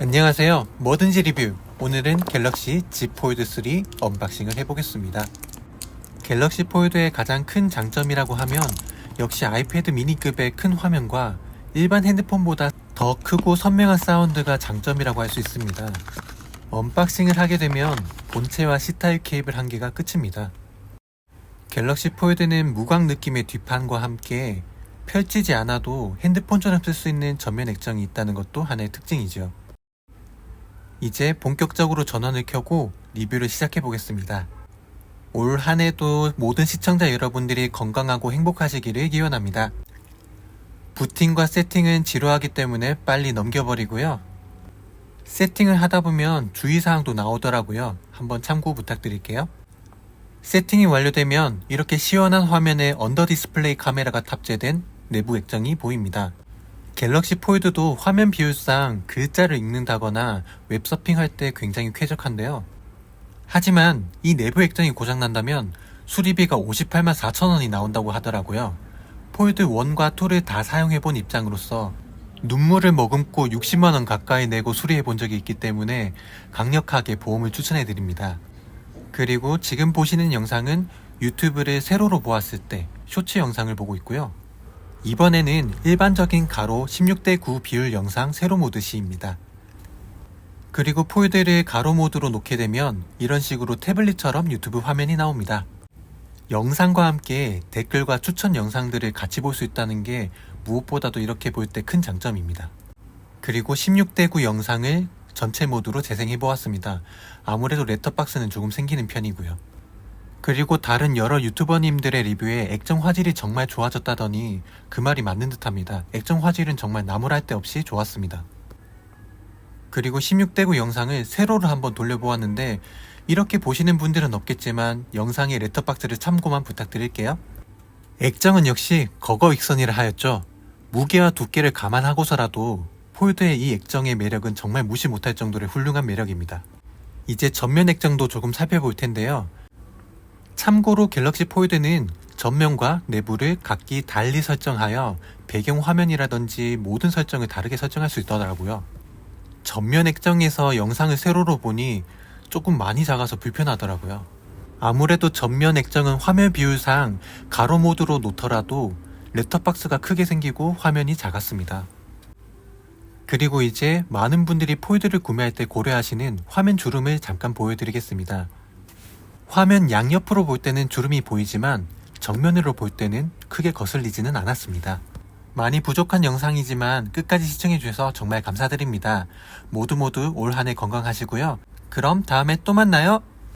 안녕하세요. 뭐든지 리뷰. 오늘은 갤럭시 Z 폴드 3 언박싱을 해보겠습니다. 갤럭시 폴드의 가장 큰 장점이라고 하면 역시 아이패드 미니급의 큰 화면과 일반 핸드폰보다 더 크고 선명한 사운드가 장점이라고 할 수 있습니다. 언박싱을 하게 되면 본체와 C타입 케이블 한 개가 끝입니다. 갤럭시 폴드는 무광 느낌의 뒷판과 함께 펼치지 않아도 핸드폰처럼 쓸 수 있는 전면 액정이 있다는 것도 하나의 특징이죠. 이제 본격적으로 전원을 켜고 리뷰를 시작해 보겠습니다. 올 한 해도 모든 시청자 여러분들이 건강하고 행복하시기를 기원합니다. 부팅과 세팅은 지루하기 때문에 빨리 넘겨버리고요. 세팅을 하다 보면 주의사항도 나오더라고요. 한번 참고 부탁드릴게요. 세팅이 완료되면 이렇게 시원한 화면에 언더 디스플레이 카메라가 탑재된 내부 액정이 보입니다. 갤럭시 폴드도 화면 비율상 글자를 읽는다거나 웹서핑할 때 굉장히 쾌적한데요. 하지만 이 내부 액정이 고장난다면 수리비가 58만 4천원이 나온다고 하더라고요. 폴드 1과 2를 다 사용해본 입장으로서 눈물을 머금고 60만원 가까이 내고 수리해본 적이 있기 때문에 강력하게 보험을 추천해드립니다. 그리고 지금 보시는 영상은 유튜브를 세로로 보았을 때 쇼츠 영상을 보고 있고요. 이번에는 일반적인 가로 16대 9 비율 영상 세로 모드 시입니다. 그리고 폴드를 가로 모드로 놓게 되면 이런 식으로 태블릿처럼 유튜브 화면이 나옵니다. 영상과 함께 댓글과 추천 영상들을 같이 볼 수 있다는 게 무엇보다도 이렇게 볼 때 큰 장점입니다. 그리고 16대 9 영상을 전체 모드로 재생해 보았습니다. 아무래도 레터박스는 조금 생기는 편이고요. 그리고 다른 여러 유튜버님들의 리뷰에 액정 화질이 정말 좋아졌다더니 그 말이 맞는 듯합니다. 액정 화질은 정말 나무랄 데 없이 좋았습니다. 그리고 16대9 영상을 세로로 한번 돌려보았는데 이렇게 보시는 분들은 없겠지만 영상의 레터박스를 참고만 부탁드릴게요. 액정은 역시 거거익선이라 하였죠. 무게와 두께를 감안하고서라도 폴드의 이 액정의 매력은 정말 무시 못할 정도의 훌륭한 매력입니다. 이제 전면 액정도 조금 살펴볼 텐데요. 참고로 갤럭시 폴드는 전면과 내부를 각기 달리 설정하여 배경 화면이라든지 모든 설정을 다르게 설정할 수 있더라고요. 전면 액정에서 영상을 세로로 보니 조금 많이 작아서 불편하더라고요. 아무래도 전면 액정은 화면 비율상 가로 모드로 놓더라도 랩탑박스가 크게 생기고 화면이 작았습니다. 그리고 이제 많은 분들이 폴드를 구매할 때 고려하시는 화면 주름을 잠깐 보여드리겠습니다. 화면 양옆으로 볼 때는 주름이 보이지만 정면으로 볼 때는 크게 거슬리지는 않았습니다. 많이 부족한 영상이지만 끝까지 시청해주셔서 정말 감사드립니다. 모두 모두 올 한 해 건강하시고요. 그럼 다음에 또 만나요.